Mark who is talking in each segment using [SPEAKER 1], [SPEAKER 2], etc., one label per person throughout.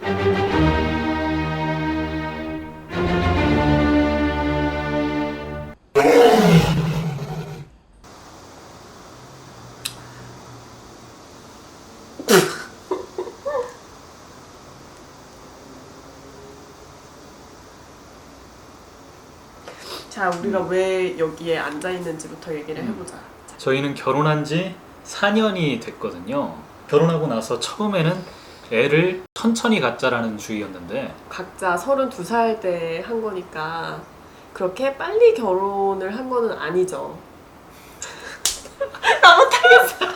[SPEAKER 1] 자, 우리가 왜 여기에 앉아 있는지부터 얘기를 해보자.
[SPEAKER 2] 저희는 결혼한 지 4년이 됐거든요. 결혼하고 나서 처음에는 애를 천천히 갖자라는 주의였는데
[SPEAKER 1] 각자 32살 때 한 거니까 그렇게 빨리 결혼을 한 거는 아니죠. 나 못하겠어.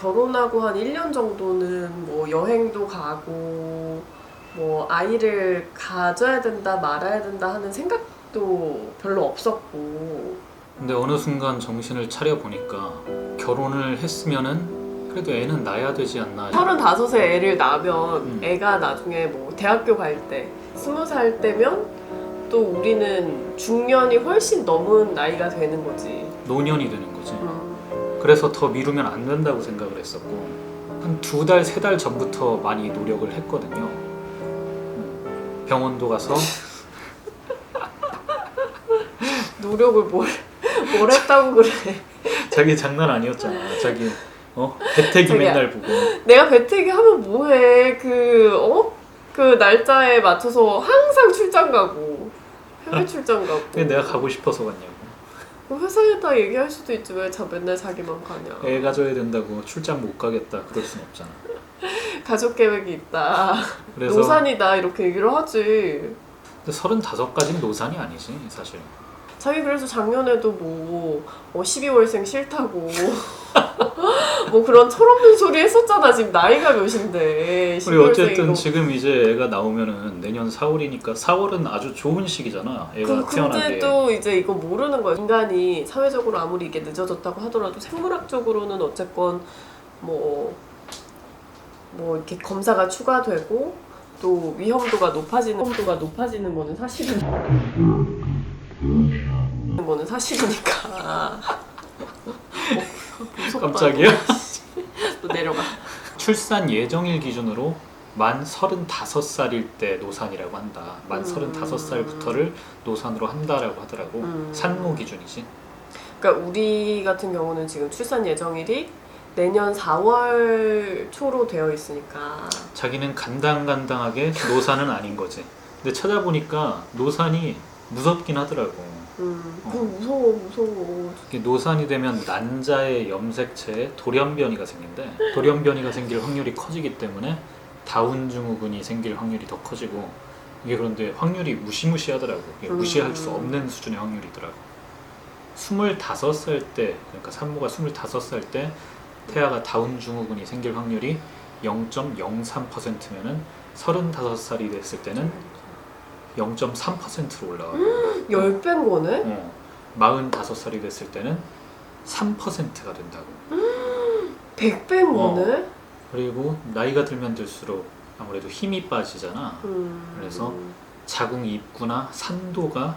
[SPEAKER 1] 결혼하고 한 1년 정도는 뭐 여행도 가고 뭐 아이를 가져야 된다 말아야 된다 하는 생각도 별로 없었고
[SPEAKER 2] 근데 어느 순간 정신을 차려 보니까 결혼을 했으면은 그래도 애는 낳아야 되지 않나.
[SPEAKER 1] 35세 애를 낳으면
[SPEAKER 2] 음.
[SPEAKER 1] 애가 나중에 뭐 대학교 갈 때, 20살 때면 또 우리는 중년이 훨씬 넘은 나이가 되는 거지.
[SPEAKER 2] 노년이 되는 거지.
[SPEAKER 1] 음.
[SPEAKER 2] 그래서 더 미루면 안 된다고 생각을 했었고 한 두 달 세 달 전부터 많이 노력을 했거든요. 음, 병원도 가서
[SPEAKER 1] 노력을 뭘, 뭘 했다고 그래.
[SPEAKER 2] 자기 장난 아니었잖아. 자기 어 배태기
[SPEAKER 1] 자기야.
[SPEAKER 2] 맨날 보고
[SPEAKER 1] 내가 배태기 하면 뭐해. 그, 어? 그 날짜에 맞춰서 항상 출장 가고, 해외 출장 가고.
[SPEAKER 2] 왜 내가 가고 싶어서 갔냐고.
[SPEAKER 1] 그 회사에다 얘기할 수도 있지. 왜 자 맨날 자기만 가냐.
[SPEAKER 2] 애 가져야 된다고 출장 못 가겠다 그럴 순 없잖아.
[SPEAKER 1] 가족 계획이 있다.
[SPEAKER 2] 그래서
[SPEAKER 1] 노산이다. 이렇게 얘기를 하지.
[SPEAKER 2] 근데 35까지는 노산이 아니지 사실.
[SPEAKER 1] 자기 그래서 작년에도 뭐 어, 12월생 싫다고 뭐 그런 철없는 소리 했었잖아 지금 나이가 몇인데
[SPEAKER 2] 우리 어쨌든
[SPEAKER 1] 12월생이고
[SPEAKER 2] 지금 이제 애가 나오면은 내년 4월이니까 4월은 아주 좋은 시기잖아. 애가
[SPEAKER 1] 그,
[SPEAKER 2] 태어나게.
[SPEAKER 1] 근데도 이제 이거 모르는 거야 인간이 사회적으로 아무리 이게 늦어졌다고 하더라도 생물학적으로는 어쨌건 뭐, 뭐 이렇게 검사가 추가되고 또 위험도가 높아지는 위험도가 높아지는 거는 사실은 거는 사실이니까 무섭다.
[SPEAKER 2] 깜짝이야?
[SPEAKER 1] 또 내려가.
[SPEAKER 2] 출산 예정일 기준으로 만 35살일 때 노산이라고 한다. 만
[SPEAKER 1] 음.
[SPEAKER 2] 35살부터를 노산으로 한다라고 하더라고.
[SPEAKER 1] 음.
[SPEAKER 2] 산모 기준이지.
[SPEAKER 1] 그러니까 우리 같은 경우는 지금 출산 예정일이 내년 4월 초로 되어 있으니까
[SPEAKER 2] 자기는 간당간당하게 노산은 아닌 거지. 근데 찾아보니까 노산이 무섭긴 하더라고.
[SPEAKER 1] 음,
[SPEAKER 2] 어.
[SPEAKER 1] 무서워 무서워.
[SPEAKER 2] 이게 노산이 되면 난자의 염색체에 돌연변이가 생긴대. 돌연변이가 생길 확률이 커지기 때문에 다운 증후군이 생길 확률이 더 커지고 이게 그런데 확률이 무시무시하더라고. 이게
[SPEAKER 1] 음.
[SPEAKER 2] 무시할 수 없는 수준의 확률이더라고. 25살 때 그러니까 산모가 25살 때 태아가 다운 증후군이 생길 확률이 0.03%면은 35살이 됐을 때는 0.3%로 올라와.
[SPEAKER 1] 열 배인 거네?
[SPEAKER 2] 어, 45살이 됐을 때는 3%가 된다고.
[SPEAKER 1] 100배인
[SPEAKER 2] 어.
[SPEAKER 1] 거네?
[SPEAKER 2] 그리고 나이가 들면 들수록 아무래도 힘이 빠지잖아.
[SPEAKER 1] 음.
[SPEAKER 2] 그래서 자궁 입구나 산도가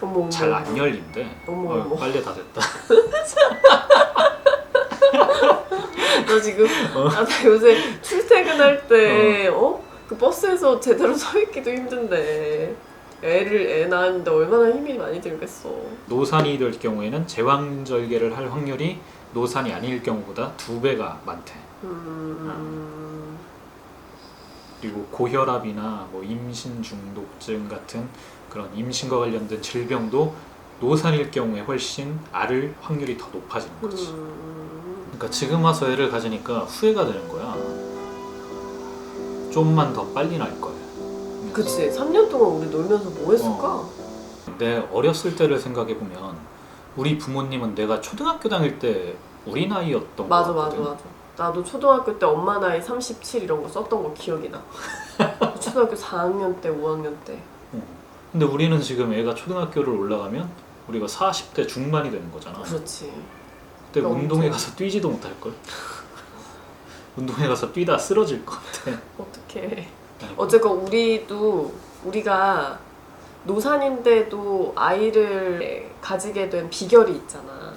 [SPEAKER 1] 어머, 어머.
[SPEAKER 2] 잘 안 열린대.
[SPEAKER 1] 어머,
[SPEAKER 2] 어. 빨래 다 됐다.
[SPEAKER 1] 너 지금
[SPEAKER 2] 어.
[SPEAKER 1] 아, 나 요새 출퇴근할 때 어? 그 버스에서 제대로 서 있기도 힘든데 애를 애 낳았는데 얼마나 힘이 많이 들겠어.
[SPEAKER 2] 노산이 될 경우에는 제왕절개를 할 확률이 노산이 아닐 경우보다 두 배가 많대.
[SPEAKER 1] 음.
[SPEAKER 2] 그리고 고혈압이나 뭐 임신 중독증 같은 그런 임신과 관련된 질병도 노산일 경우에 훨씬 앓을 확률이 더 높아지는 거지.
[SPEAKER 1] 음.
[SPEAKER 2] 그러니까 지금 와서 애를 가지니까 후회가 되는 거야. 좀만 더 빨리 날 걸.
[SPEAKER 1] 그치 3년 동안 우리 놀면서 뭐 했을까?
[SPEAKER 2] 어. 내 어렸을 때를 생각해 보면 우리 부모님은 내가 초등학교 다닐 때 우리 나이였던
[SPEAKER 1] 맞아
[SPEAKER 2] 것
[SPEAKER 1] 맞아
[SPEAKER 2] 같거든.
[SPEAKER 1] 맞아 나도 초등학교 때 엄마 나이 37 이런 거 썼던 거 기억이 나 초등학교 4학년 때 5학년 때
[SPEAKER 2] 어. 근데 우리는 지금 애가 초등학교를 올라가면 우리가 40대 중반이 되는 거잖아.
[SPEAKER 1] 그렇지
[SPEAKER 2] 그때. 운동회 가서 뛰지도 못할 걸. 운동회 가서 뛰다 쓰러질 것 같아.
[SPEAKER 1] 어떡해 어쨌건 우리도 우리가 노산인데도 아이를 가지게 된 비결이 있잖아